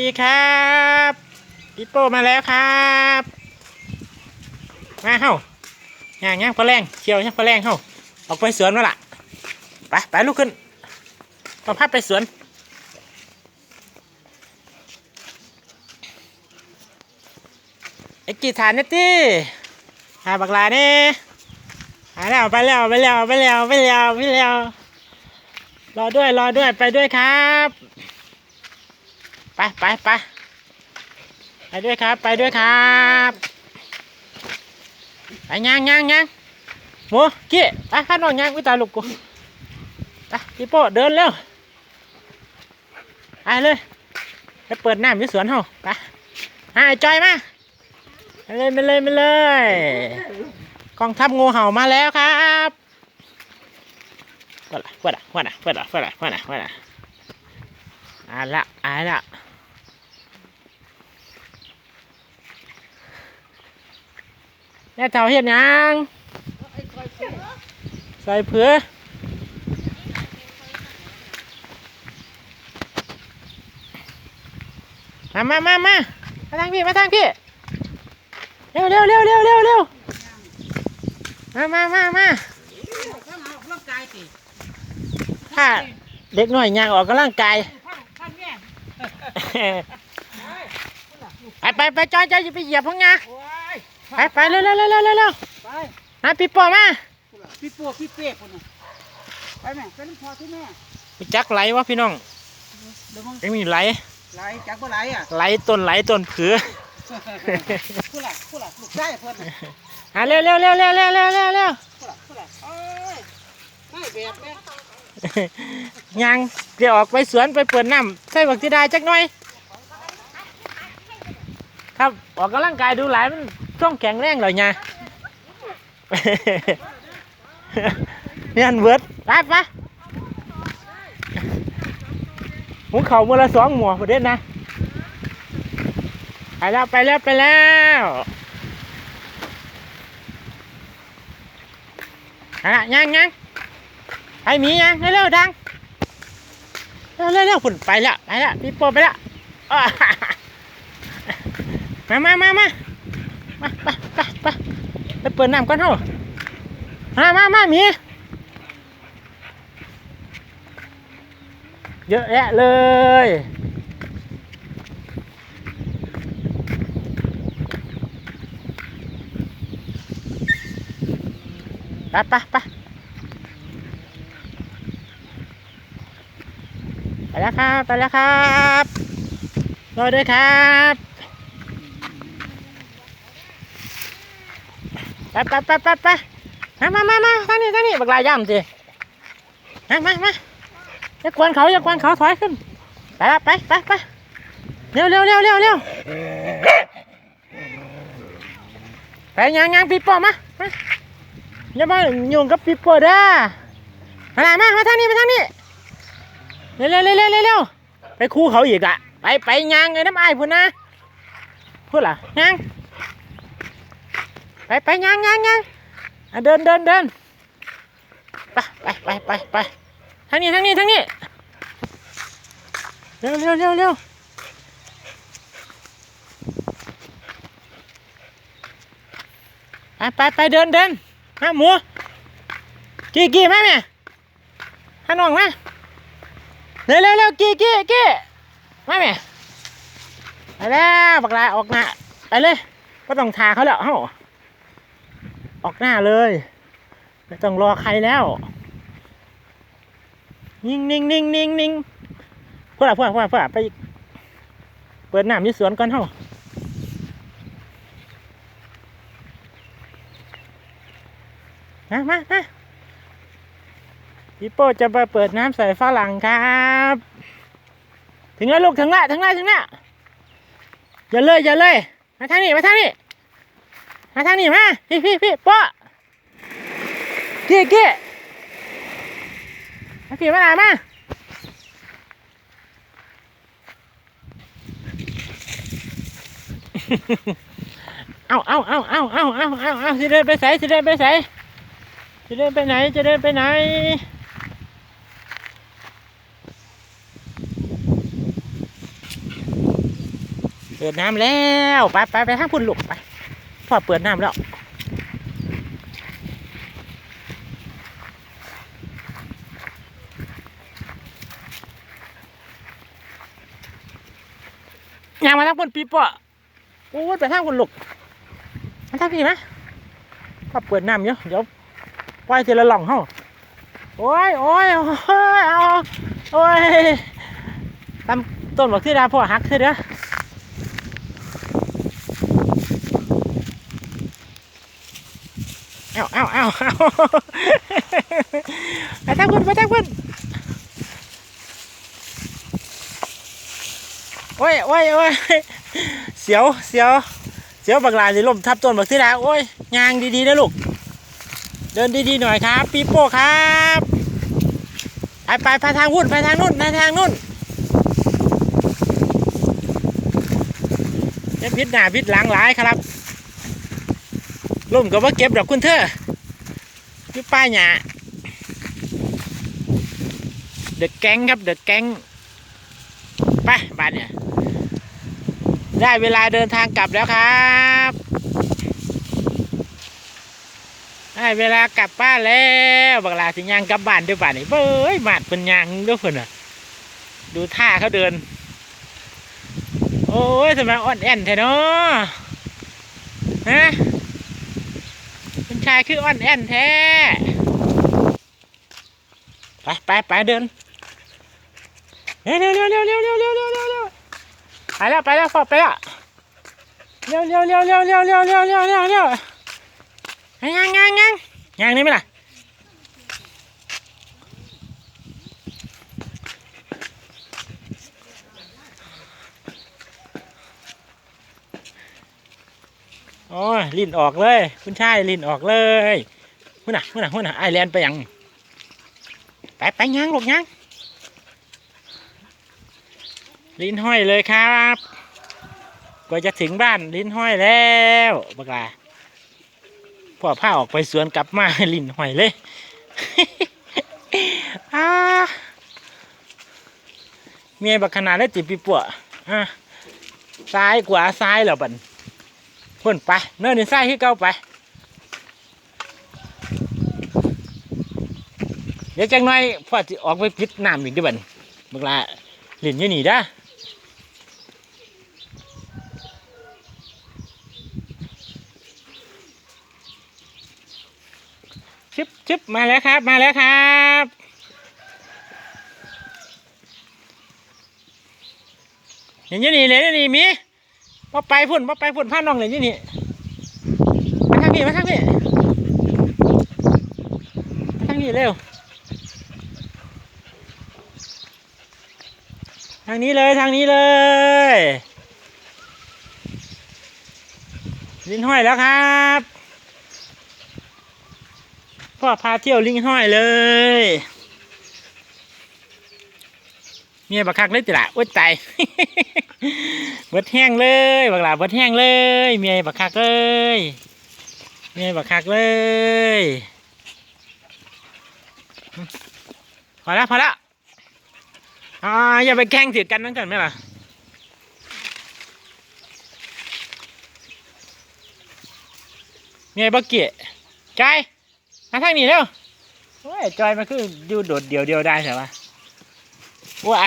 ดีครับปิโป้มาแล้วครับมาเฮ้าย่างย่างพอแรงเชียวย่างพอแรงเฮ้าออกไปสวนมาละไปไปลุกขึ้นต้องพัดไปสวนไอ้กี่ฐานเนี่ยตีหาบักลาเนี่ยหาแล้วไปแล้วไปแล้วไปแล้วไปแล้วไปแล้วรอด้วยรอด้วยไปด้วยครับ ไปไปไปไปด้วยครับ ไปด้วยครับไปย่างย่างย่างหมูกี้ไปข้าน้องย่างวิตาลูกกูไปพี่โป้เดินเร็วไปเลยไปเปิดน้ำที่สวนเฮาไปหาไอ้จอยมาไปเลยไปเลยไปเลยกองทัพงูเห่ามาแล้วครับว่าละว่าละว่าละว่าละว่าละว่าละว่าละอ่าละอ่าละ ม่เท่าเฮ็ดหยังใส่เผือมามามามามาทางพี่ มาทางพี่ เร็วเร็วเร็วเร็วเร็วเร็วมามามามาข้างออกร่างกายสิถ้าเด็กหน่อยย่างออกกำลังกายข้างข้างแง่ไปไปไปจอยจอยอย่าไปเหยียบพังงาโอ้ย ไปไปเร็วเร็วเร็วเร็วเร็วเร็วไปมาพี่ปอมาพี่ปัวพี่เป๊กคนน่ะไปแม่ไปน้ำพอที่แม่มีจักไหลวะพี่น้องเดี๋ยวมึงไม่มีไหลไหลจากบ่ไหลอะไหลต้นไหลต้นเผือผู้หลักผู้หลักลูกได้เพิ่นน่ะอะเร็วเร็วเร็วเร็วเร็วเร็วเร็วเร็วผู้หลักผู้หลักเอ้ยให้แบบแม่ยังเดี๋ยวออกไปสวนไปเปิดน้ำใส่บักทีดาจักหน่อย ครับออกกำลังกายดูหลายมัน ต้องแข็งแรงเลยไงเนี่ยอันเวิร์ดไปไปหมุนเข่ามือละสองหมวกประเด็นนะ ไปแล้วไปแล้วไปแล้วอะยังยังไปหมียังเร็วๆดังเร็วเร็วเร็วฝุ่นไปแล้วไปแล้วพี่โปไปแล้วอ้ามามามามา มาไปไปไปไปเปิดน้ำก่อนเถอะมามามามีเยอะแยะเลยปไปไปไปแล้วครับ ไปแล้วครับรอด้วยครับ ไปไปไปไปไปมามามามาทางนี้ทางนี้บักลายย่ำสิมามามาอย่ากวนเขาอย่ากวนเขาถอยขึ้น ไปละไปไปไปเร็วเร็วเร็วเร็วเร็วไปยังยังปีโป้มามาอย่ามายุ่งกับปีโป้เด้อมามามาทางนี้มาทางนี้เร็วเร็วเร็วเร็วเร็วไปคู่เขาอีกอะไปไปยางไงน้ำไอ้พุ่นนะพูดล่ะยาง ไปไปยางยางยางอะเดินเดินเดินไปไปไปไปไปทางนี้ทางนี้ทางนี้เร็วเร็วเร็วเร็วไปไปไปเดินเดินมาหมูกี่กี่มาแม่ฮาน้องมาเร็วเร็วเร็วกี้กี้กี้มาแม่ไปแล้วบักลาออกหน้าไปเลยก็ต้องทาเขาแล้วเฮ้า ออกหน้าเลย ไม่ต้องรอใครแล้ว นิ่งนิ่งนิ่งนิ่งนิ่งพวกเราพวกเราพวกเราพวกเราไป เปิดน้ำที่สวนก่อนเฮ้ามามามาพี่โป้จะมาเปิดน้ำใส่ฝรั่งครับ ถึงแล้วลูกถึงแล้วถึงแล้วถึงแล้วอย่าเลยอย่าเลยมาทางนี้มาทางนี้ มาทางนี้มาพี่พี่พี่ป้เกี้เกี้มาพี่มาหนามาเอาเอาเอาเอาเอาเอาเอาเอาสิเดินไปใส่สิเดินไปใส่จะเดินไปไหนจะเดินไปไหนเปิดน้ำแล้ว ไปไปไปทางพุ่นลูกไป พ่อเปิดน้ำแล้วยางมาทางพุ่นปีปะโอ้ยไปทางพุ่นลูกมาทางพี่ไหมพ่อเปิดน้ำเยอะเดี๋ยวปล่อยทีละหล่องเฮ้าโอ้ยโอ้ยโอ้ยเอาโอ้ยตำต้นบอกที่ดาพ่อหักเสียเด้อ เอาเอาเอาเอาไปทางคุณไปทางคุณโอ้ยโอ้ยโอ้ยเสียวเสียวเสียวบักลาสิล่มทับต้นบักทีดาโอ้ยยางดีๆนะลูก เดินดีๆหน่อยครับปีโป้ครับไปไปไปทางวุ่นไปทางนู่นไปทางนู่นจะพิษหน้าพิษหลังหลายครับ ล่มก็ว่าเก็บดอกคุณเธออยี่ป้ายหยาเดอะแก๊งครับเดอะแก๊งไปบ้านเนี่ยได้เวลาเดินทางกลับแล้วครับได้เวลากลับบ้านแล้วบักลาสิยางกลับบ้านด้วยบ้านนี่เบ้ยมาดเป็นยางด้วยเพิ่นอะ ดูท่าเขาเดิน โอ้ยทำไมอ่อนแอนแท้เนาะฮะ ชายคืออ่อนแอนแท้ ไปไปไปเดินเร็วเร็วเร็วเร็วเร็วเร็วเร็วเร็วเร็วเร็วไปแล้วไปแล้วพอไปแล้วเร็วเร็วเร็วเร็วเร็วเร็วเร็วเร็วเร็วเร็วยังยังยังยังนี่ไหมล่ะ โอ้ยลิ้นออกเลย คุณชายลิ้นออกเลยหุ่นน่ะหุ่นน่ะหุ่นน่ะไอแลนไปยังไปไปยังลูกยังลิ้นห้อยเลยครับกว่าจะถึงบ้านลิ้นห้อยแล้วบักลาพ่อผ้าออกไปสวนกลับมาลิ้นห้อยเลยอาเมียบักขนาดได้จิบปีปัวอะซ้ายขวาซ้ายแล้วบัน พุ่นไปเนินนี่ใส่ให้เก้าไป เดี๋ยวจังหน่อยพ่อจะออกไปพิดน้ำอีกด้วยบันเมื่อลาหลินอยู่นี่ด้าชึบชึบมาแล้วครับ มาแล้วครับเห็นยู่นี่เลยยู่นี่มี มาไปพุ่นมาไปพุ่นพาน้องเลยนี่นี่มาทางนี้มาทางนี้มาทางนี้เร็ว ทางนี้เลยทางนี้เลยลินห้อยแล้วครับพ่อพาเที่ยวลิงห้อยเลยเมียบักคักเลยจิละโอ๊ยตาย เบิดแห้งเลยบักหลาเบิดแห้งเลยเมียบักคักเลยเมียบักคักเลยพอแล้วพอแล้วอ่าอย่าไปแกล้งถือกันนั่นกันไหมล่ะเมียบักเกียจอยมาทางนี้เร็วโอ้ยจอยมันคืออยู่โดดเดียวเดียวได้ใช่ปะว้า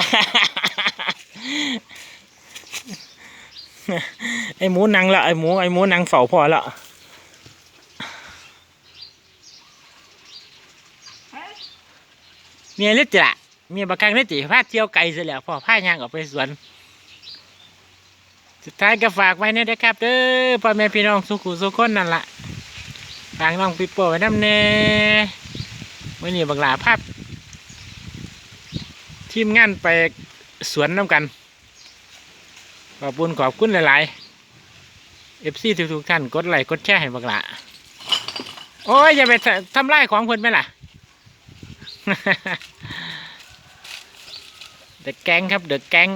ไอหมูนังละไอหมูไอหมูนังเฝ้าพอละเมียเล็ดจิละเมียบักกังเล็ดจิพาเที่ยวไกลเสียแล้วพ่อพายางออกไปสวน สุดท้ายก็ฝากไว้เนี่ยนะครับเด้อพ่อแม่พี่น้องสุขุสุขคนนั่นละฝากน้องปิโป้ไว้น้ำเน่วันนี้บักหลาภาพทีมงานไปสวนน้ำกัน อบคุณขอบคุณหลายๆเอฟซีทุกๆท่านกดไลค์กดแชร์ให้บักละโอ้ยอย่าไปทำลายของเพิ่นไหมล่ะ เดอะแก๊งครับเดอะแก๊ง